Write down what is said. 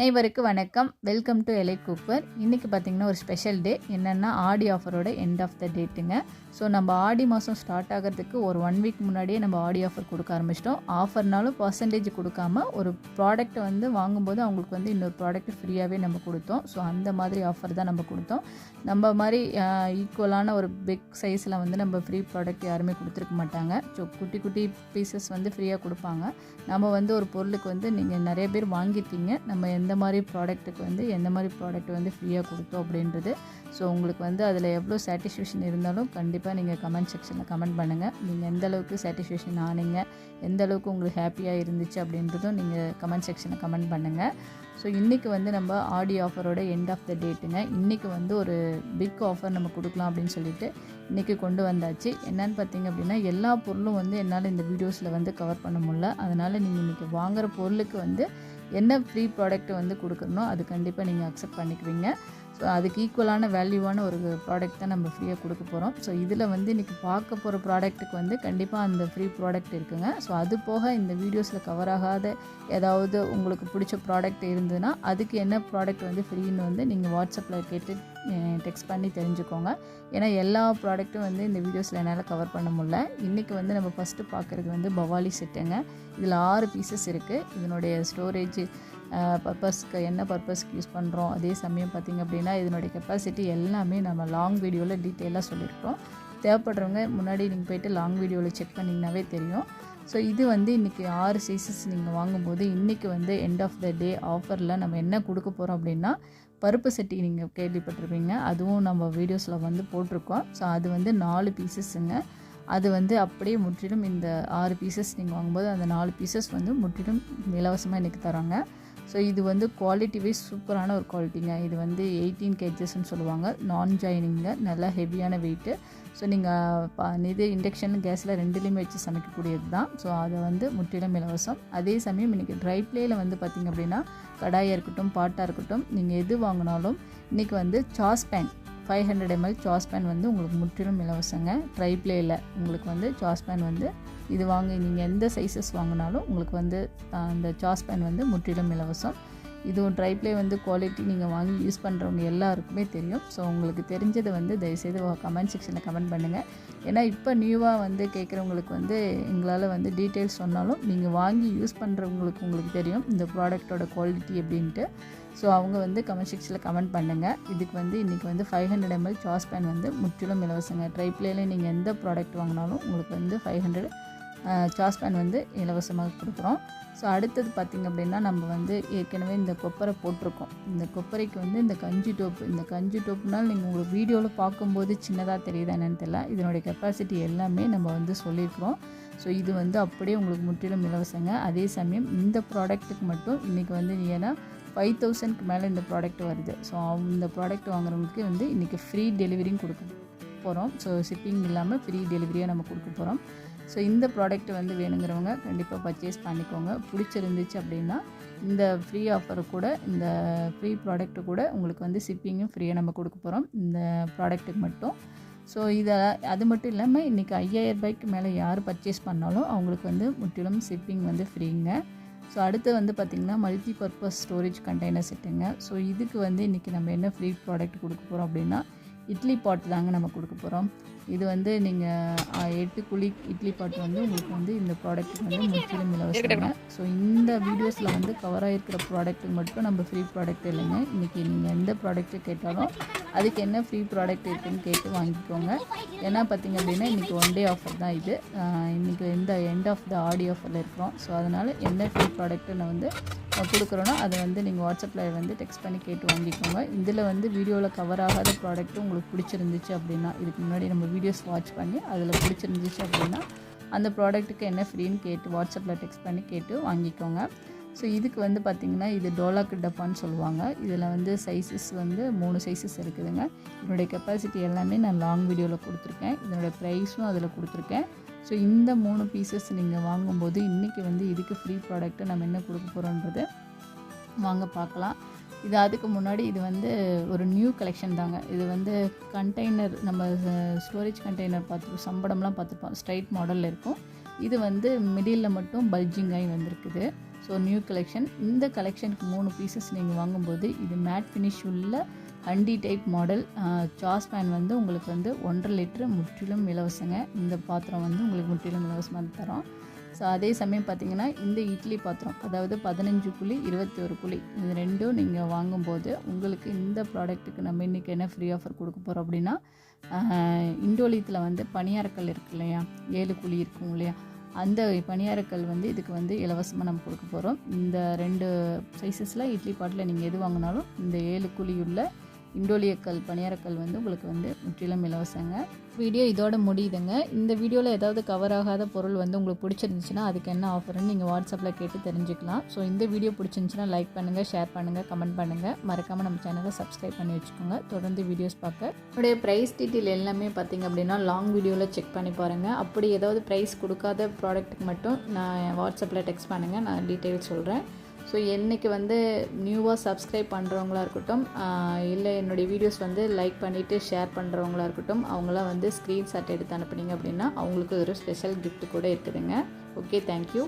அனைவருக்கு வணக்கம். Welcome to எலை கூப்பர் இன்றைக்கி பார்த்தீங்கன்னா ஒரு ஸ்பெஷல் டே என்னென்னா ஆடி ஆஃபரோட எண்ட் ஆஃப் த டேட்டுங்க ஸோ நம்ம ஆடி மாதம் ஸ்டார்ட் ஆகிறதுக்கு ஒரு ஒன் வீக் முன்னாடியே நம்ம ஆடி ஆஃபர் கொடுக்க ஆரம்பிச்சிட்டோம். ஆஃபர்னாலும் பர்சன்டேஜ் கொடுக்காம ஒரு ப்ராடக்ட் வந்து வாங்கும்போது அவங்களுக்கு வந்து இன்னொரு ப்ராடக்ட் ஃப்ரீயாகவே நம்ம கொடுத்தோம். ஸோ அந்த மாதிரி ஆஃபர் தான் நம்ம கொடுத்தோம். நம்ம மாதிரி ஈக்குவலான ஒரு பிக் சைஸில் வந்து நம்ம ஃப்ரீ ப்ராடக்ட் யாருமே கொடுத்துருக்க மாட்டாங்க. ஸோ குட்டி குட்டி பீசஸ் வந்து ஃப்ரீயாக கொடுப்பாங்க. நம்ம வந்து ஒரு பொருளுக்கு வந்து நீங்கள் நிறைய பேர் வாங்கியிருக்கீங்க நம்ம எந்த மாதிரி ப்ராடக்ட்டுக்கு வந்து எந்த மாதிரி ப்ராடக்ட் வந்து ஃப்ரீயாக கொடுத்தோம் அப்படின்றது. ஸோ உங்களுக்கு வந்து அதில் எவ்வளோ சாட்டிஸ்ஃபேக்ஷன் இருந்தாலும் கண்டிப்பாக நீங்கள் கமெண்ட் செக்ஷனில் கமெண்ட் பண்ணுங்கள் நீங்கள் எந்த அளவுக்கு சாட்டிஸ்ஃபேக்ஷன் ஆனீங்க எந்த அளவுக்கு உங்களுக்கு ஹாப்பியாக இருந்துச்சு அப்படின்றதும் நீங்கள் கமெண்ட் செக்ஷனில் கமெண்ட் பண்ணுங்கள் ஸோ இன்றைக்கி வந்து நம்ம ஆடி ஆஃபரோட எண்ட் ஆஃப் த டேட்டுங்க இன்றைக்கி வந்து ஒரு பிக் ஆஃபர் நம்ம கொடுக்கலாம் அப்படின்னு சொல்லிட்டு இன்றைக்கி கொண்டு வந்தாச்சு. என்னன்னு பார்த்தீங்க அப்படின்னா எல்லா பொருளும் வந்து என்னால் இந்த வீடியோஸில் வந்து கவர் பண்ண முடியல. அதனால் நீங்கள் இன்றைக்கி வாங்குகிற பொருளுக்கு வந்து என்ன ஃப்ரீ ப்ராடக்ட் வந்து கொடுக்குறனோ அது கண்டிப்பாக நீங்கள் அக்செப்ட் பண்ணிக்குவீங்க. ஸோ அதுக்கு ஈக்குவலான வேல்யூவான ஒரு ப்ராடக்ட் தான் நம்ம ஃப்ரீயாக கொடுக்க போகிறோம் ஸோ இதில் வந்து இன்றைக்கி பார்க்க போகிற ப்ராடக்ட்டுக்கு வந்து கண்டிப்பாக அந்த ஃப்ரீ ப்ராடக்ட் இருக்குங்க. ஸோ அது போக இந்த வீடியோஸில் கவர் ஆகாத ஏதாவது உங்களுக்கு பிடிச்ச ப்ராடக்ட் இருந்ததுன்னா அதுக்கு என்ன ப்ராடக்ட் வந்து ஃப்ரீன்னு வந்து நீங்கள் வாட்ஸ்அப்பில் கேட்டு டெக்ஸ்ட் பண்ணி தெரிஞ்சுக்கோங்க. ஏன்னா எல்லா ப்ராடக்ட்டும் வந்து இந்த வீடியோஸில் என்னால் கவர் பண்ண முடியல. இன்றைக்கி வந்து நம்ம ஃபஸ்ட்டு பார்க்குறது வந்து பவாலி செட்டுங்க. இதில் ஆறு பீசஸ் இருக்குது இதனுடைய ஸ்டோரேஜ் பர்பஸ்க்கு என்ன பர்பஸ்க்கு யூஸ் பண்ணுறோம் அதே சமயம் பார்த்திங்க அப்படின்னா இதனுடைய கெப்பாசிட்டி எல்லாமே நம்ம லாங் வீடியோவில் டீட்டெயிலாக சொல்லியிருக்கோம் தேவைப்படுறவங்க முன்னாடி நீங்கள் போயிட்டு லாங் வீடியோவில் செக் பண்ணிங்கனாவே தெரியும். ஸோ இது வந்து இன்றைக்கி ஆறு சீசஸ் நீங்கள் வாங்கும்போது இன்றைக்கி வந்து எண்ட் ஆஃப் த டே ஆஃபரில் நம்ம என்ன கொடுக்க போகிறோம் அப்படின்னா பருப்பு சட்டி நீங்கள் கேள்விப்பட்டிருப்பீங்க. அதுவும் நம்ம வீடியோஸில் வந்து போட்டிருக்கோம். ஸோ அது வந்து நாலு பீசஸ்ஸுங்க அது வந்து அப்படியே முற்றிலும் இந்த ஆறு பீசஸ் நீங்கள் வாங்கும்போது அந்த நாலு பீசஸ் வந்து முற்றிலும் இலவசமாக இன்றைக்கி தராங்க. ஸோ இது வந்து குவாலிட்டி வைஸ் சூப்பரான ஒரு குவாலிட்டிங்க இது வந்து எயிட்டீன் கேஜஸ்ன்னு சொல்லுவாங்க. நான் ஜாயினிங்க நல்லா ஹெவியான வெயிட்டு ஸோ நீங்கள் இது இண்டக்ஷன் கேஸில் ரெண்டுலேயுமே வச்சு சமைக்கக்கூடியது தான் ஸோ அதை வந்து முற்றிலும் இலவசம். அதே சமயம் இன்றைக்கி ட்ரை ப்ளேயில் வந்து பார்த்திங்க அப்படின்னா கடாயாக இருக்கட்டும் பாட்டாக இருக்கட்டும் நீங்கள் எது வாங்கினாலும் இன்றைக்கி வந்து saucepan five hundred ML saucepan வந்து உங்களுக்கு முற்றிலும் இலவசங்க. ட்ரை ப்ளேயில் உங்களுக்கு வந்து சாஸ்பேன் வந்து இது வாங்க நீங்கள் எந்த சைஸஸ் வாங்கினாலும் உங்களுக்கு வந்து அந்த சாஸ்பேன் வந்து முற்றிலும் இலவசம். இதுவும் ட்ரை ப்ளே வந்து குவாலிட்டி நீங்கள் வாங்கி யூஸ் பண்ணுறவங்க எல்லாருக்குமே தெரியும். ஸோ உங்களுக்கு தெரிஞ்சதை வந்து தயவுசெய்து கமெண்ட் செக்ஷனில் கமெண்ட் பண்ணுங்கள் ஏன்னா இப்போ நியூவாக வந்து கேட்குறவங்களுக்கு வந்து எங்களால் வந்து டீட்டெயில்ஸ் சொன்னாலும் நீங்கள் வாங்கி யூஸ் பண்ணுறவங்களுக்கு உங்களுக்கு தெரியும் இந்த ப்ராடக்டோட குவாலிட்டி அப்படின்ட்டு. ஸோ அவங்க வந்து கமெண்ட் செக்ஷனில் கமெண்ட் பண்ணுங்கள் இதுக்கு வந்து இன்றைக்கி வந்து five hundred ML saucepan வந்து முற்றிலும் இலவசங்க. ட்ரை நீங்கள் எந்த ப்ராடக்ட் வாங்கினாலும் உங்களுக்கு வந்து ஃபைவ் ஹண்ட்ரட் சாஸ்பேன் வந்து இலவசமாக கொடுக்குறோம். ஸோ அடுத்தது பார்த்திங்க அப்படின்னா நம்ம வந்து ஏற்கனவே இந்த கொப்பரை போட்டிருக்கோம். இந்த கொப்பரைக்கு வந்து இந்த கஞ்சி டோப்பு இந்த கஞ்சி டோப்புனால் நீங்கள் உங்களுக்கு வீடியோவில் பார்க்கும்போது சின்னதாக தெரியுதா என்னன்னு தெரியல. இதனுடைய கெப்பாசிட்டி எல்லாமே நம்ம வந்து சொல்லியிருக்கிறோம். ஸோ இது வந்து அப்படியே உங்களுக்கு முற்றிலும் இலவசங்க. அதே சமயம் இந்த ப்ராடக்ட்டுக்கு மட்டும் இன்றைக்கி வந்து ஏன்னா ஃபைவ் தௌசண்ட்க்கு மேலே இந்த ப்ராடக்ட் வருது. ஸோ இந்த ப்ராடக்ட் வாங்குறவங்களுக்கு வந்து இன்றைக்கி ஃப்ரீ டெலிவரியும் கொடுக்க போகிறோம் ஸோ ஷிப்பிங் இல்லாமல் ஃப்ரீ டெலிவரியாக நம்ம கொடுக்க போகிறோம் ஸோ இந்த ப்ராடக்ட் வந்து வேணுங்கிறவங்க கண்டிப்பாக பர்ச்சேஸ் பண்ணிக்கோங்க. பிடிச்சிருந்துச்சு அப்படின்னா இந்த ஃப்ரீ ஆஃபர் கூட இந்த ஃப்ரீ ப்ராடக்ட்டு கூட உங்களுக்கு வந்து ஷிப்பிங்கும் ஃப்ரீயாக நம்ம கொடுக்க போகிறோம் இந்த ப்ராடக்ட்டுக்கு மட்டும். ஸோ இதை அது மட்டும் இல்லாமல் இன்றைக்கி ஐயாயிரம் ரூபாய்க்கு மேலே யார் பர்ச்சேஸ் பண்ணாலும் அவங்களுக்கு வந்து முற்றிலும் ஷிப்பிங் வந்து ஃப்ரீங்க ஸோ அடுத்து வந்து பார்த்திங்கன்னா மல்டி பர்பஸ் ஸ்டோரேஜ் கண்டெய்னர் செட்டுங்க ஸோ இதுக்கு வந்து இன்றைக்கி நம்ம என்ன ஃப்ரீ ப்ராடக்ட் கொடுக்க போகிறோம் அப்படின்னா இட்லி பாட் தாங்க நம்ம கொடுக்க போகிறோம் இது வந்து நீங்கள் எட்டு குழி இட்லி பாட் வந்து உங்களுக்கு வந்து இந்த ப்ராடக்ட் வந்து முற்றிலும் இலவசங்க. ஸோ இந்த வீடியோஸில் வந்து கவர் ஆகிருக்கிற ப்ராடக்ட்டுக்கு மட்டும் நம்ம ஃப்ரீ ப்ராடக்ட் இல்லைங்க. இன்றைக்கி நீங்கள் எந்த ப்ராடக்ட்டு கேட்டாலும் அதுக்கு என்ன ஃப்ரீ ப்ராடக்ட் இருக்குதுன்னு கேட்டு வாங்கிக்கோங்க. ஏன்னா பார்த்திங்க அப்படின்னா இன்றைக்கி ஒன் டே ஆஃபர் தான் இது. இன்றைக்கி இந்த எண்ட் ஆஃப் த ஆடி ஆஃபரில் இருக்கிறோம். ஸோ அதனால் என்ன ஃப்ரீ ப்ராடக்ட்டு நான் வந்து கொடுக்குறோன்னா அதை வந்து நீங்கள் வாட்ஸ்அப்பில் வந்து டெக்ஸ்ட் பண்ணி கேட்டு வாங்கிக்கோங்க. இதில் வந்து வீடியோவில் கவர் ஆகாத ப்ராடக்ட்டும் உங்களுக்கு பிடிச்சிருந்துச்சு அப்படின்னா இதுக்கு முன்னாடி நம்ம வீடியோஸ் வாட்ச் பண்ணி அதில் பிடிச்சிருந்துச்சு அப்படின்னா அந்த ப்ராடக்ட்டுக்கு என்ன ஃப்ரீன்னு கேட்டு வாட்ஸ்அப்பில் டெக்ஸ்ட் பண்ணி கேட்டு வாங்கிக்கோங்க. ஸோ இதுக்கு வந்து பார்த்திங்கன்னா இது டோலாக்கு டப்பான்னு சொல்லுவாங்க. இதில் வந்து சைஸஸ் வந்து மூணு சைஸஸ் இருக்குதுங்க. இதனுடைய கெப்பாசிட்டி எல்லாமே நான் லாங் வீடியோவில் கொடுத்துருக்கேன். இதனுடைய ப்ரைஸும் அதில் கொடுத்துருக்கேன். ஸோ இந்த மூணு பீசஸ் நீங்கள் வாங்கும்போது இன்றைக்கி வந்து இதுக்கு ஃப்ரீ ப்ராடக்ட்டு நம்ம என்ன கொடுக்க போகிறோன்றது வாங்க பார்க்கலாம். இது அதுக்கு முன்னாடி இது வந்து ஒரு நியூ கலெக்ஷன் தாங்க. இது வந்து கண்டெய்னர் நம்ம ஸ்டோரேஜ் கண்டெய்னர் பார்த்துருப்போம் சம்படம்லாம் பார்த்துருப்போம் ஸ்ட்ரைட் மாடலில் இருக்கும். இது வந்து மிடில் மட்டும் பல்ஜிங் ஆகி வந்திருக்குது. ஸோ நியூ கலெக்ஷன் இந்த கலெக்ஷனுக்கு மூணு பீசஸ் நீங்கள் வாங்கும்போது இது மேட் ஃபினிஷ் உள்ள handi type model saucepan வந்து உங்களுக்கு வந்து ஒன்றரை லிட்டரு முற்றிலும் இலவசங்க. இந்த பாத்திரம் வந்து உங்களுக்கு முற்றிலும் இலவசமாக தரோம். ஸோ அதே சமயம் பார்த்தீங்கன்னா இந்த இட்லி பாத்திரம் அதாவது பதினஞ்சு குழி இருபத்தி ஒரு குழி இது ரெண்டும் நீங்கள் வாங்கும்போது உங்களுக்கு இந்த ப்ராடக்ட்டுக்கு நம்ம இன்றைக்கி என்ன ஃப்ரீ ஆஃபர் கொடுக்க போகிறோம் அப்படின்னா இண்டோலியத்தில் வந்து பணியாரக்கல் இருக்கு இல்லையா? ஏழு குழி இருக்கும் இல்லையா? அந்த பணியாரக்கல் வந்து இதுக்கு வந்து இலவசமாக நம்ம கொடுக்க போகிறோம் இந்த ரெண்டு சைஸஸில் இட்லி பாட்டில் நீங்கள் எது வாங்கினாலும் இந்த ஏழு குழியுள்ள இண்டோலியக்கல் பணியாரக்கல் வந்து உங்களுக்கு வந்து முற்றிலும் இலவசங்க. வீடியோ இதோட முடியுதுங்க. இந்த வீடியோவில் ஏதாவது கவர் ஆகாத பொருள் வந்து உங்களுக்கு பிடிச்சிருந்துச்சுன்னா அதுக்கு என்ன ஆஃபர்னு நீங்கள் வாட்ஸ்அப்பில் கேட்டு தெரிஞ்சுக்கலாம். ஸோ இந்த வீடியோ பிடிச்சிருந்துச்சுன்னா லைக் பண்ணுங்கள் ஷேர் பண்ணுங்கள் கமெண்ட் பண்ணுங்கள் மறக்காமல் நம்ம சேனலை சப்ஸ்கிரைப் பண்ணி வச்சுக்கோங்க. தொடர்ந்து வீடியோஸ் பார்க்க. என்னுடைய ப்ரைஸ் டீட்டெயில் எல்லாமே பார்த்தீங்க அப்படின்னா லாங் வீடியோவில் செக் பண்ணி பாருங்கள் அப்படி ஏதாவது ப்ரைஸ் கொடுக்காத ப்ராடக்ட்டுக்கு மட்டும் நான் வாட்ஸ்அப்பில் டெக்ஸ்ட் பண்ணுங்கள் நான் டீட்டெயில் சொல்கிறேன் ஸோ என்றைக்கு வந்து நியூவாக சப்ஸ்கிரைப் பண்ணுறவங்களா இருக்கட்டும் இல்லை என்னுடைய வீடியோஸ் வந்து லைக் பண்ணிவிட்டு ஷேர் பண்ணுறவங்களா இருக்கட்டும் அவங்களாம் வந்து ஸ்க்ரீன்ஷாட் எடுத்து அனுப்புனீங்க அப்படின்னா அவங்களுக்கு ஒரு ஸ்பெஷல் கிஃப்ட் கூட இருக்குதுங்க. Okay thank you